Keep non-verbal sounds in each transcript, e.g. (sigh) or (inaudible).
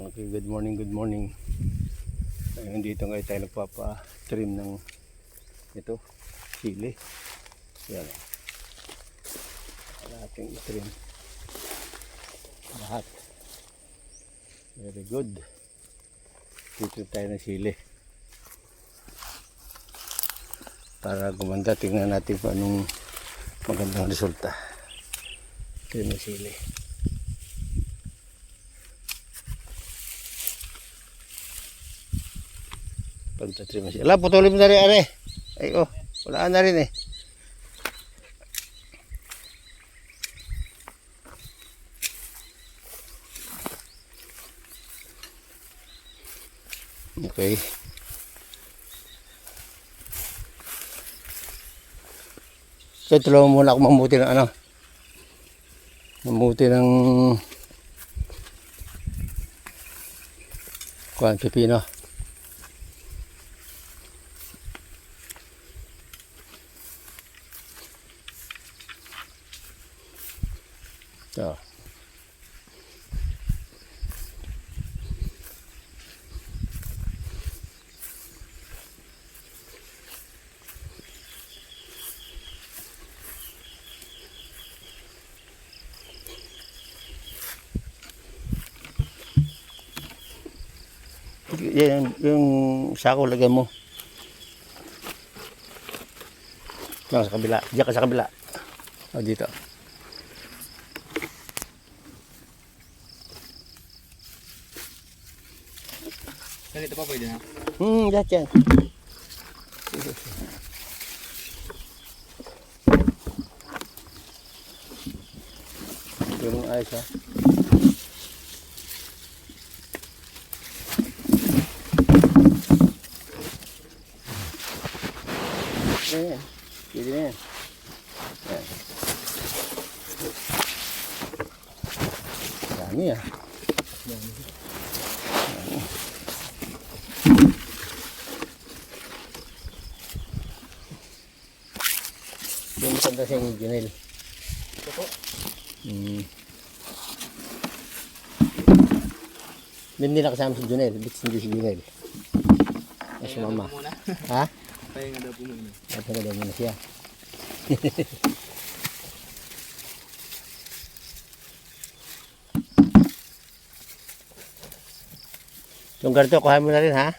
Okay, good morning, good morning. Ayun, dito ngayon tayo nagpapa-trim ng ito, sili. Yan. Ating i-trim. Lahat. Very good. Dito tayo ng sili. Para gumanda, tingnan natin kung anong magandang resulta. Ito yung sili. Pagtatrim siya. Ala, putulin mo na rin, are. Ay, oh. Wala na rin eh. Okay. So, tulungan muna ako mamuti ng ano. Mamuti ng kuhan, pipino. So. Yan, yung sako lagay mo. Diyan sa kabila. Diyan ka sa kabila. O dito. Ganito pa pwede na. Hmm, lahat yan. Yung ayos ha. Ayan. Pwede na yan. Ayan. Dami ah. Sa inyo, Junel. Ito Hmm. Hindi na kasama si Junel. Bits hindi si Junel. Ay, si mama. Ha? Pahinga daw po muna. Na daw muna siya. (laughs) Yung ganito, kuha mo na rin ha?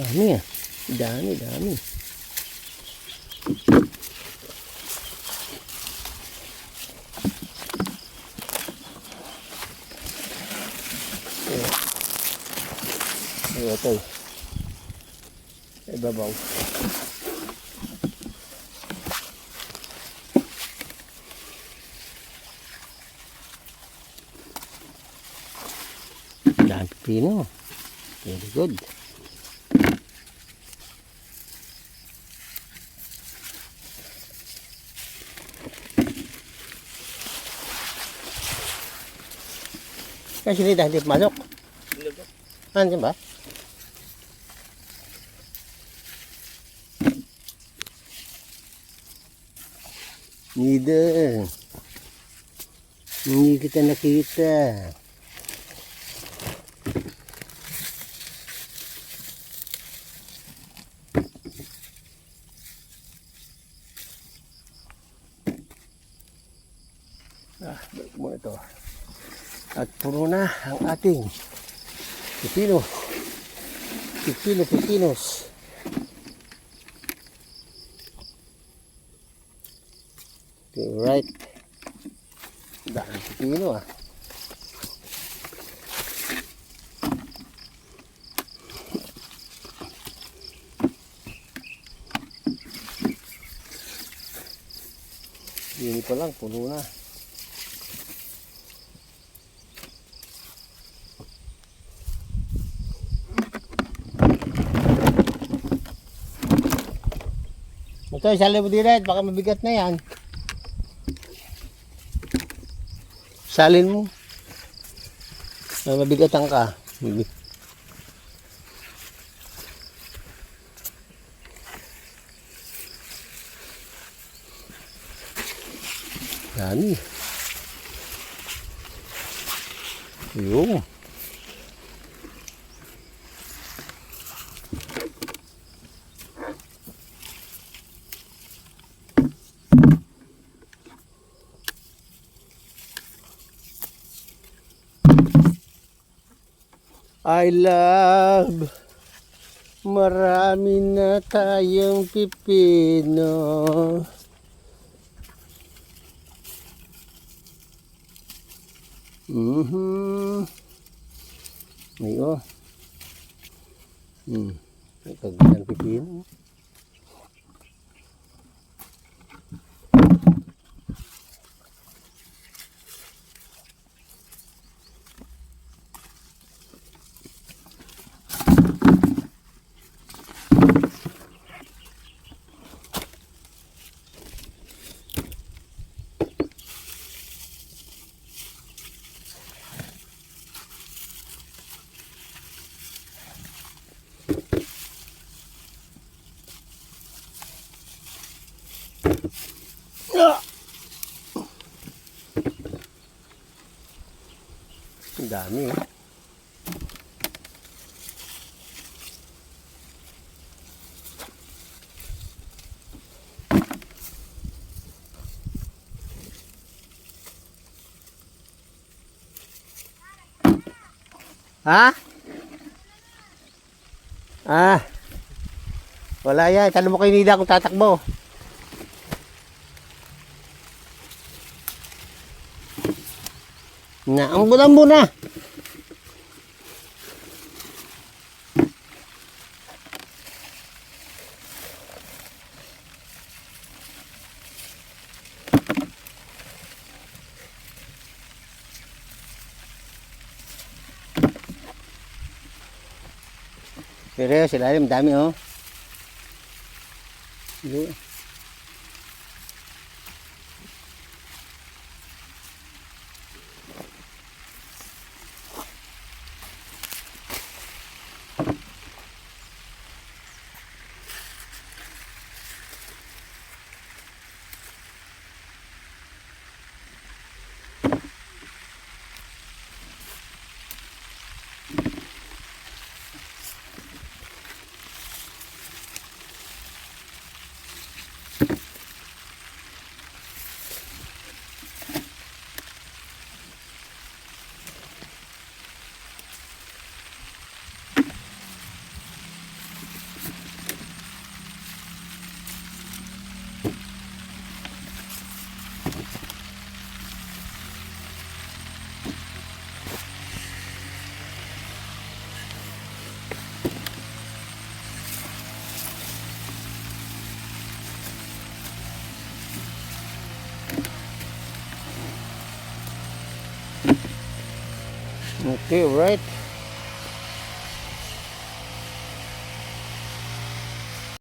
Dami ah. Dami, dami. Ay, ito. Ay, babaw. Dami pino. Very good. Hindi dahil masok. Hindi po. Ano ba? Nida. Hindi kita nakita. Ah, balik mo ito. At puro na ang ating pipino. Pipino, pipinos. Okay, right. Daan pipino ah. Yun pa lang, puno na. Ito, isali mo direct, baka mabigat na yan. Salin mo. Ah, mabigatan ka. Dami. Yung. I love Marami na tayong pipino Mhm. Ayo. Hmm. May kagandang pipino. Dami. Ha? Ah. Wala yan. Tanong mo kay Nida kung tatakbo. Na, ang bulan mo na. Pero sila rin, dami oh. Yun. Okay, right.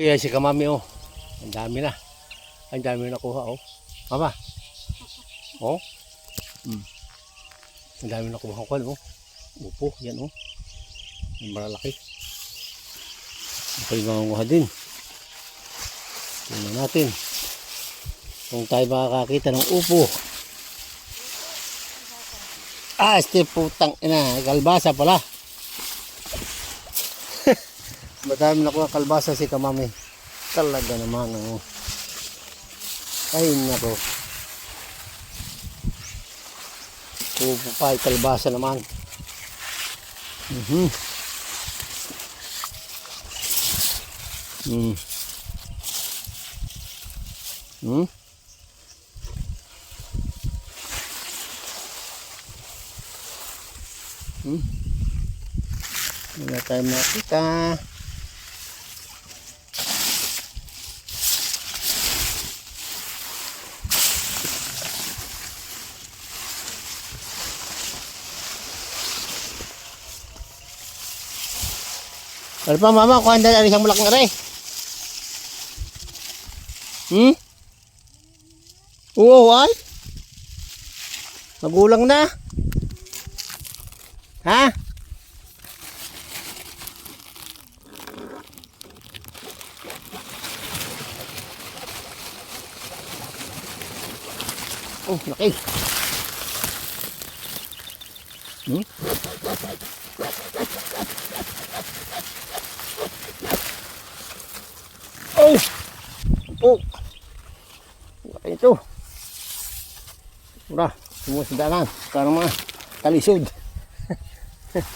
Kaya si kamami oh. Ang dami na. Ang dami na nakuha oh. Mama. Oh. Hmm. Ang dami na nakuha ko oh. Upo, yan oh. Ang malalaki. Okay, mangunguha din. Tingnan natin. Kung tayo makakakita ng upo. Ah, este putang ina, kalbasa pala. (laughs) Madami na ko kalbasa si kamami. Talaga naman, oh. Ay, nako. Upo pa, kalbasa naman. Mhm. Mm. Hmm? Hmm? Wala tayo makita. Ano pa mama, kuha na rin siyang malaking aray. Hmm? Oo, ay? Magulang na. Ha? Oh, laki. Hmm? Oh! Oh! Laki ito. Ura, sumusudanan. Parang mga talisod. Laki.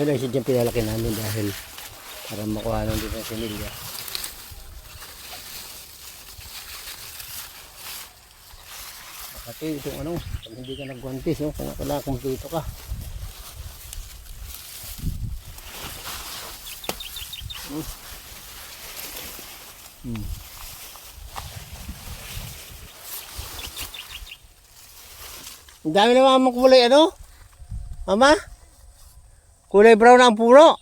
Yun ang siya pinalaki namin dahil para makuha ng dito sa similya. Makati itong ano, pag hindi ka nagwantis, kailangan kung dito ka. Hmm. Hmm. Ang dami na mga kulay ano? Mama? Kulay brown ang puno.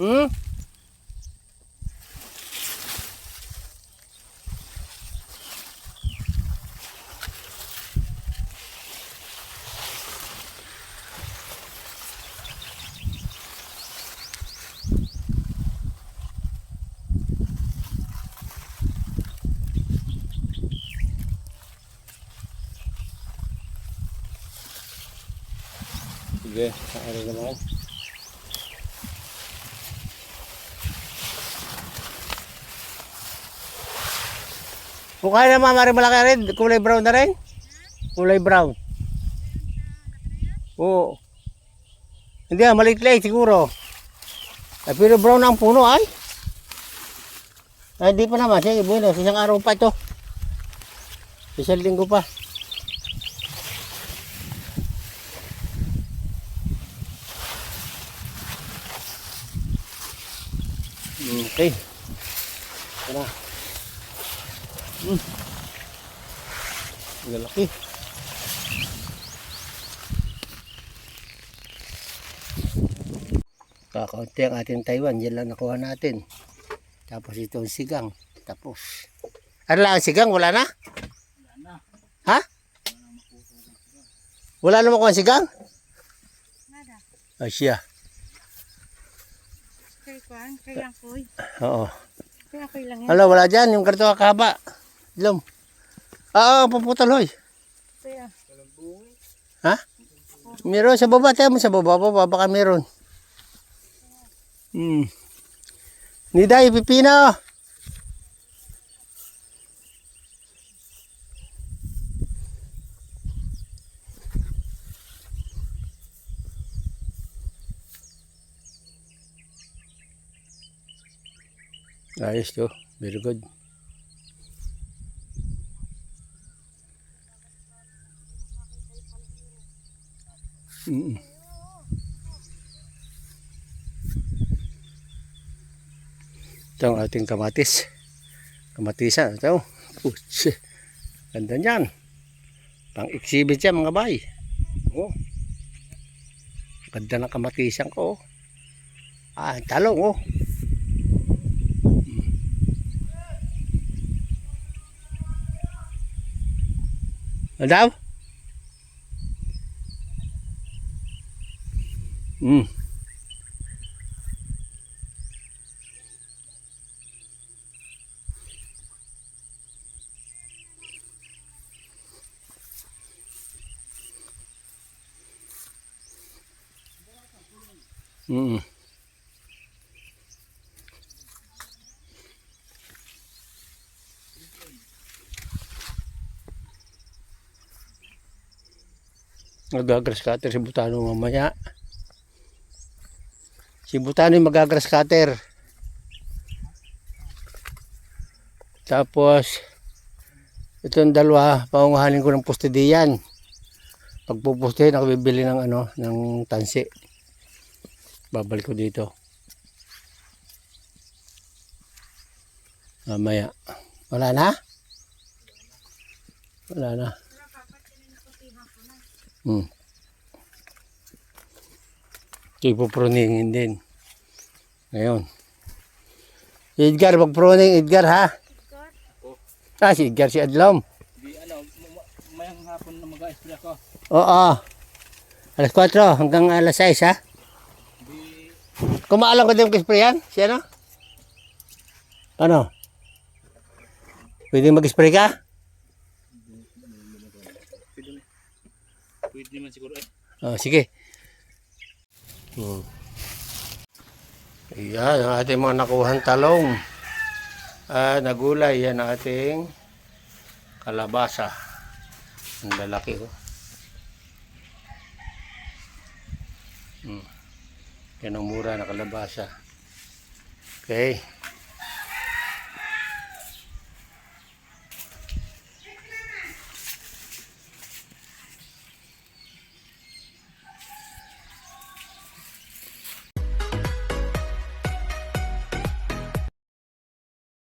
Hmm? Sige, saan naman. Mukha na mamari malaki rin, kulay brown na rin. Kulay brown. Oo. Hindi ah, maliit lang siguro. Ay, pero brown ang puno ay. Ay, di pa naman. Sige, bueno. Isang araw pa ito. Isang linggo pa. Okay. Ito na. Hmm. Ang laki. Kakaunti ang ating Taiwan. Yan lang nakuha natin. Tapos itong sigang. Tapos. Ano lang ang sigang? Wala na? Ha? Wala na makuha ang sigang? Nada. Ah, siya. Kay Kwan, kay Angkoy. Oo. Kay Angkoy lang yan. Wala, wala dyan. Yung karto kakaba. Ilom. Oo, puputol hoy. Kaya, Ha? Meron sa baba. Tayo mo sa baba. Baba baka meron. Hmm. Niday, pipino. Ayos to. Very good. Mm. Ito ang ating kamatis. Kamatisan. Ito. Puts. Ganda niyan. Pang-exhibit yan mga bay. Oh. Ganda ng kamatisan ko. oh. Ah, talong oh. Daw? Mm. Mm. Magagrass cutter si Butano mamaya. Si Butano yung magagrass cutter. Tapos, itong dalawa, paungahanin ko ng poste diyan. Pagpupuste, ako bibili ng ano, ng tansi. Babalik ko dito. Mamaya. Wala na? Wala na. Hmm. Ipuproningin din. Ngayon. Edgar, mag-proning Edgar ha? Ah, si Edgar, si Adlom. Di ano, mayang hapon na mag-spray ako. Oo. Alas 4 hanggang alas 6 ha? Di, Kumaalam ka din mag-spray yan? Si ano? Ano? Pwede mag-spray ka? pwede na. Pwede naman siguro eh. Oh, sige. Hmm. Ayan, ang ating mga nakuhan talong. Ah, nagulay, yan ang ating kalabasa. Ang lalaki oh. Hmm. Yan ang mura na kalabasa. Okay.